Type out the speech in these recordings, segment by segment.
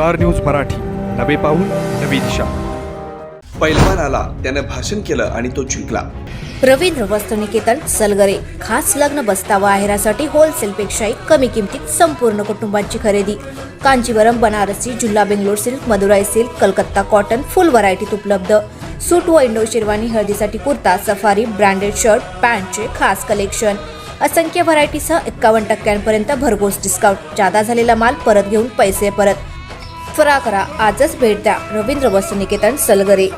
Star news Marathi. नवे पाऊल नवी दिशा. पैलवान आला त्यानं भाषण केलं आणि तो जिंकला. रवींद्र वस्त्रनिकेतन सलगरे. खास लग्न बसता व आहेरासाठी होलसेलपेक्षाही कमी किमतीत संपूर्ण कुटुंबाची खरेदी. Kanjeevaram Banarasi जुल्ला Bangalore silk Madurai silk Calcutta cotton full व्हरायटीत उपलब्ध. सूट व इंडो शेरवानी हळदीसाठी कुर्ता सफारी ब्रँडेड शर्ट पॅन्टचे खास कलेक्शन असंख्य व्हरायटीसह एक्कावन्न टक्क्यांपर्यंत भरघोस डिस्काउंट जादा झालेला माल परत घेऊन पैसे परत. त्वरा करा आजच भेट द्या. रवींद्र वस्त्रनिकेतन सलगरे.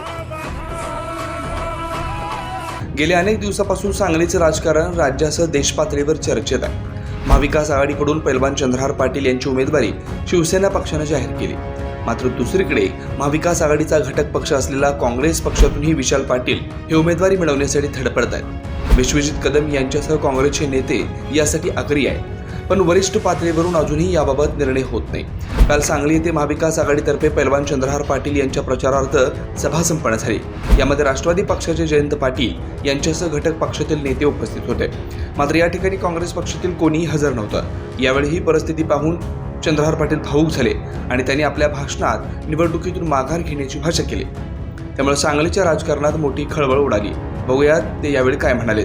गेल्या अनेक दिवसापासून सांगलीचं राजकारण राज्यासह देशपातळीवर चर्चेत आहे. महाविकास आघाडीकडून पैलवान चंद्रहार पाटील यांची उमेदवारी शिवसेना पक्षानं जाहीर केली. मात्र दुसरीकडे महाविकास आघाडीचा घटक पक्ष असलेला काँग्रेस पक्षातूनही विशाल पाटील हे उमेदवारी मिळवण्यासाठी धडपडत आहेत. विश्वजित कदम यांच्यासह काँग्रेसचे नेते यासाठी आग्री आहेत. पण वरिष्ठ पातळीवरून अजूनही याबाबत निर्णय होत नाही. काल सांगली येथे महाविकास आघाडीतर्फे पैलवान चंद्रहार पाटील यांच्या प्रचारार्थ सभा संपन्न झाली. यामध्ये राष्ट्रवादी पक्षाचे जयंत पाटील यांच्यासह घटक पक्षातील नेते उपस्थित होते. मात्र या ठिकाणी काँग्रेस पक्षातील कोणीही हजर नव्हतं. यावेळी ही परिस्थिती पाहून चंद्रहार पाटील भाऊक झाले आणि त्यांनी आपल्या भाषणात निवडणुकीतून माघार घेण्याची भाषा केली. त्यामुळे सांगलीच्या राजकारणात मोठी खळबळ उडाली. बघूयात ते यावेळी काय म्हणाले.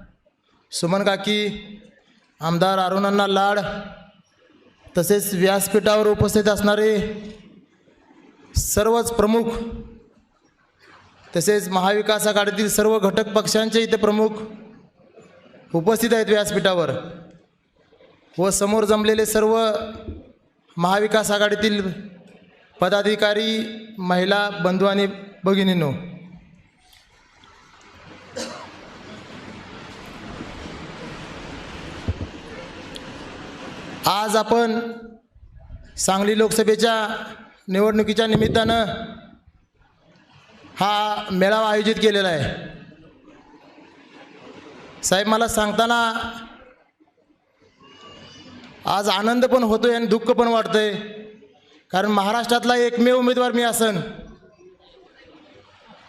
सुमन काकी आमदार अरुणांना लाड तसेच व्यासपीठावर उपस्थित असणारे सर्वच प्रमुख तसेच महाविकास आघाडीतील सर्व घटक पक्षांचे इथे प्रमुख उपस्थित आहेत व्यासपीठावर व समोर जमलेले सर्व महाविकास आघाडीतील पदाधिकारी महिला बंधू आणि भगिनींनो. आज आपण सांगली लोकसभेच्या निवडणुकीच्या निमित्तानं हा मेळावा आयोजित केलेला आहे. साहेब मला सांगताना आज आनंद पण होतोय आणि दुःख पण वाटतंय. कारण महाराष्ट्रातला एकमेव उमेदवार मी असन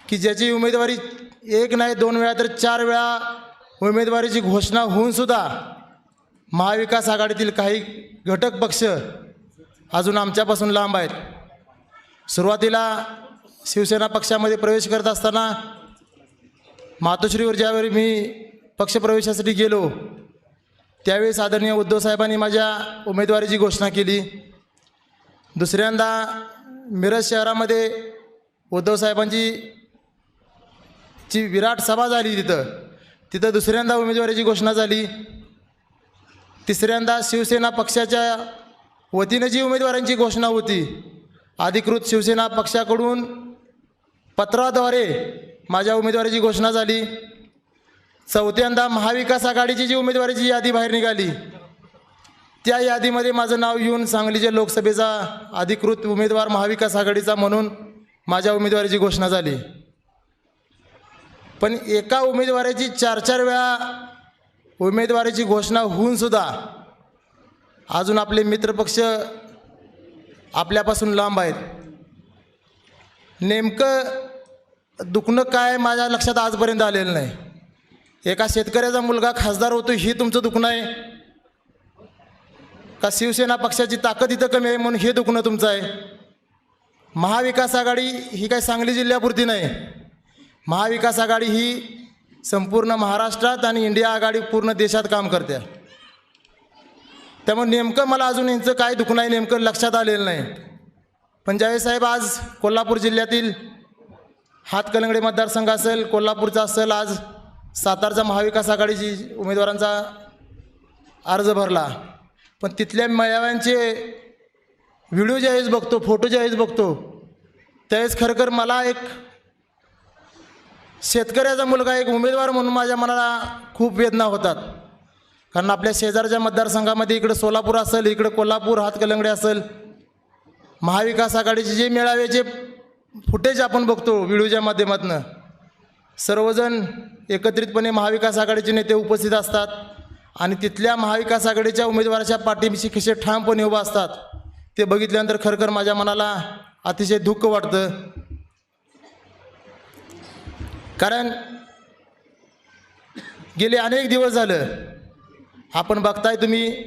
की ज्याची उमेदवारी एक नाही दोन वेळा तर चार वेळा उमेदवारीची घोषणा होऊन सुद्धा महाविकास आघाडीतील काही घटक पक्ष अजून आमच्यापासून लांब आहेत. सुरुवातीला शिवसेना पक्षामध्ये प्रवेश करत असताना मातोश्रीवर ज्यावेळी मी पक्षप्रवेशासाठी गेलो त्यावेळेस आदरणीय उद्धव साहेबांनी माझ्या उमेदवारीची घोषणा केली. दुसऱ्यांदा मिरज शहरामध्ये उद्धव साहेबांची ची विराट सभा झाली तिथं. तिथं दुसऱ्यांदा उमेदवारीची घोषणा झाली. तिसऱ्यांदा शिवसेना पक्षाच्या वतीनं जी उमेदवारांची घोषणा होती अधिकृत शिवसेना पक्षाकडून पत्राद्वारे माझ्या उमेदवारीची घोषणा झाली. चौथ्यांदा महाविकास आघाडीची जी उमेदवारीची यादी बाहेर निघाली त्या यादीमध्ये माझं नाव येऊन सांगलीच्या लोकसभेचा अधिकृत उमेदवार महाविकास आघाडीचा म्हणून माझ्या उमेदवारीची घोषणा झाली. पण एका उमेदवाराची चार चार वेळा उमेदवारीची घोषणा होऊन सुद्धा अजून आपले मित्रपक्ष आपल्यापासून लांब आहेत. नेमकं दुखणं काय माझ्या लक्षात आजपर्यंत आलेलं नाही. एका शेतकऱ्याचा मुलगा खासदार होतो ही तुमचं दुखणं आहे? का शिवसेना पक्षाची ताकद इथं कमी आहे म्हणून हे दुखणं तुमचं आहे? महाविकास आघाडी ही काय सांगली जिल्ह्यापुरती नाही. महाविकास आघाडी ही संपूर्ण महाराष्ट्रात आणि इंडिया आघाडी पूर्ण देशात काम करते. त्यामुळे नेमकं मला अजून यांचं काय दुखणं आहे नेमकं लक्षात आलेलं नाही. पण साहेब आज कोल्हापूर जिल्ह्यातील हातकलंगडे मतदारसंघ असेल कोल्हापूरचा असेल आज सातारचा महाविकास आघाडीची उमेदवारांचा अर्ज भरला. पण तिथल्या मेळाव्यांचे व्हिडिओ ज्यावेळेस बघतो फोटो ज्यावेळेस बघतो त्यावेळेस खरं मला एक शेतकऱ्याचा मुलगा एक उमेदवार म्हणून माझ्या मनाला खूप वेदना होतात. कारण आपल्या शेजारच्या मतदारसंघामध्ये इकडं सोलापूर असेल इकडं कोल्हापूर हातकलंगडे असेल. महाविकास आघाडीचे जे मेळाव्याचे फुटेज आपण बघतो व्हिडिओच्या माध्यमातून सर्वजण एकत्रितपणे महाविकास आघाडीचे नेते उपस्थित असतात आणि तिथल्या महाविकास आघाडीच्या उमेदवाराच्या पाठीशी कसे ठामपणे उभा असतात. ते बघितल्यानंतर खरखर माझ्या मनाला अतिशय दुःख वाटतं. कारण गेले अनेक दिवस झालं आपण बघताय तुम्ही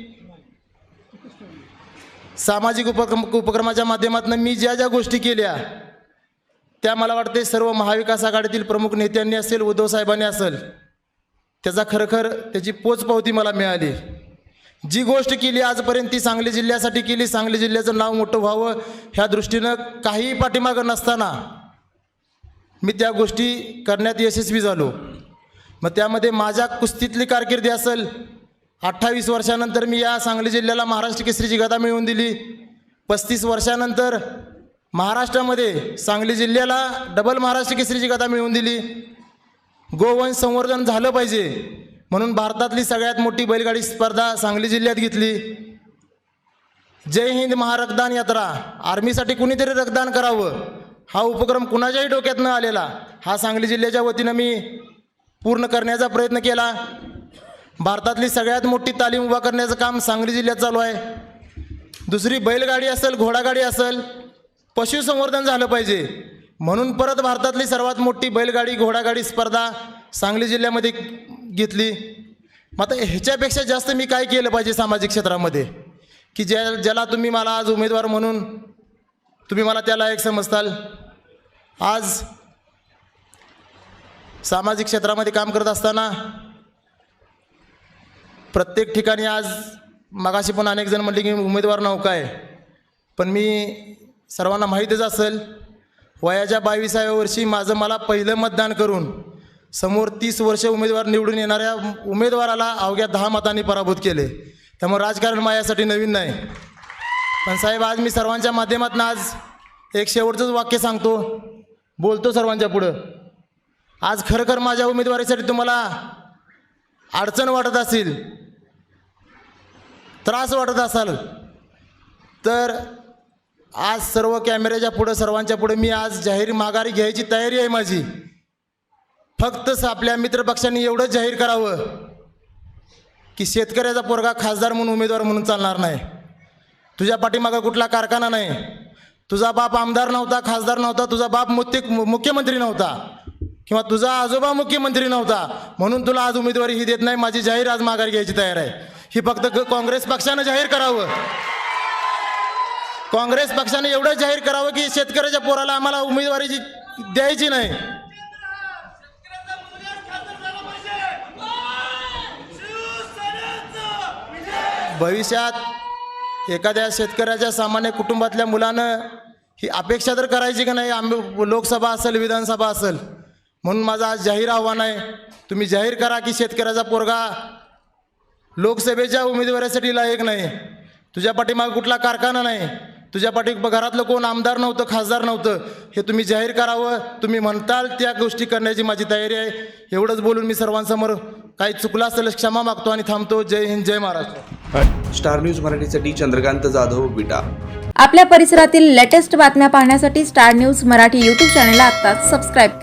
सामाजिक उपक्रम उपक्रमाच्या माध्यमातून मी ज्या ज्या गोष्टी केल्या त्या मला वाटते सर्व महाविकास आघाडीतील प्रमुख नेत्यांनी असेल उद्धव साहेबांनी असेल त्याचा खरखर त्याची पोचपावती मला मिळाली. जी गोष्ट केली आजपर्यंत ती सांगली जिल्ह्यासाठी केली सांगली जिल्ह्याचं नाव मोठं व्हावं ह्या दृष्टीनं काहीही पाठीमागं नसताना मी त्या गोष्टी करण्यात यशस्वी झालो. मग त्यामध्ये माझ्या कुस्तीतली कारकिर्दी असेल अठ्ठावीस वर्षानंतर मी या सांगली जिल्ह्याला महाराष्ट्र केसरीची गदा मिळवून दिली. पस्तीस वर्षानंतर महाराष्ट्रामध्ये सांगली जिल्ह्याला डबल महाराष्ट्र केसरीची गदा मिळवून दिली. गोवंश संवर्धन झालं पाहिजे म्हणून भारतातली सगळ्यात मोठी बैलगाडी स्पर्धा सांगली जिल्ह्यात घेतली. जय हिंद महारक्तदान यात्रा आर्मीसाठी कुणीतरी रक्तदान करावं. हा उपक्रम कुणाच्याही डोक्यात न आलेला हा सांगली जिल्ह्याच्या वतीनं मी पूर्ण करण्याचा प्रयत्न केला. भारतातली सगळ्यात मोठी तालीम उभा करण्याचं काम सांगली जिल्ह्यात चालू आहे. दुसरी बैलगाडी असेल घोडागाडी असेल पशुसंवर्धन झालं पाहिजे. म्हणून परत भारतातली सर्वात मोठी बैलगाडी घोडागाडी स्पर्धा सांगली जिल्ह्यामध्ये घेतली. मग आता ह्याच्यापेक्षा जास्त मी काय केलं पाहिजे सामाजिक क्षेत्रामध्ये? की ज्या ज्याला तुम्ही मला आज उमेदवार म्हणून तुम्ही मला त्याला एक समजताल? आज सामाजिक क्षेत्रामध्ये काम करत असताना प्रत्येक ठिकाणी आज मगाशी पण अनेक जण म्हणले की उमेदवार नौका आहे पण मी सर्वांना माहीतच असेल वयाच्या बावीसाव्या वर्षी माझं मला पहिलं मतदान करून समोर तीस वर्ष उमेदवार निवडून येणाऱ्या उमेदवाराला अवघ्या दहा मतांनी पराभूत केले. त्यामुळे राजकारण माझ्यासाठी नवीन नाही. पण साहेब आज मी सर्वांच्या माध्यमातून आज एक शेवटचंच वाक्य सांगतो. बोलतो सर्वांच्या पुढं. आज खरखर माझ्या उमेदवारीसाठी तुम्हाला अडचण वाटत असेल त्रास वाटत असाल तर आज सर्व कॅमेऱ्याच्या पुढं सर्वांच्या पुढे मी आज जाहीर माघारी घ्यायची तयारी आहे माझी. फक्त आपल्या मित्रपक्षांनी एवढंच जाहीर करावं की शेतकऱ्याचा पोरगा खासदार म्हणून उमेदवार म्हणून चालणार नाही. तुझ्या पाठीमागं कुठला कारखाना नाही. तुझा बाप आमदार नव्हता खासदार नव्हता तुझा बाप मुत्य मुख्यमंत्री नव्हता. किंवा तुझा आजोबा मुख्यमंत्री नव्हता. म्हणून तुला आज उमेदवारी ही देत नाही माझी जाहीर आज माघार घ्यायची तयार आहे. ही फक्त क- काँग्रेस पक्षानं जाहीर करावं. काँग्रेस पक्षाने एवढं जाहीर करावं की शेतकऱ्याच्या पोराला आम्हाला उमेदवारी द्यायची नाही. भविष्यात एखाद्या शेतकऱ्याच्या सामान्य कुटुंबातल्या मुलानं ही अपेक्षा तर करायची का नाही? आम्ही लोकसभा असेल विधानसभा असेल. म्हणून माझं आज जाहीर आव्हान आहे तुम्ही जाहीर करा की शेतकऱ्याचा पोरगा लोकसभेच्या उमेदवारासाठी लायक नाही. तुझ्या पाठीमागे कुठला कारखाना नाही. तुझ्या पाठी घरातलं कोण आमदार नव्हतं खासदार नव्हतं हे तुम्ही जाहीर करावं. तुम्ही म्हणताल त्या गोष्टी करण्याची माझी तयारी आहे. एवढंच बोलून मी सर्वांसमोर काही चुकलं असेल क्षमा मागतो आणि थांबतो. जय हिंद जय महाराष्ट्र. स्टार न्यूज मराठीसाठी चंद्रकांत जाधव विटा. आपल्या परिसरातील लेटेस्ट बातम्या पाहण्यासाठी स्टार न्यूज मराठी यूट्यूब चॅनलला आत्ताच सबस्क्राईब करा.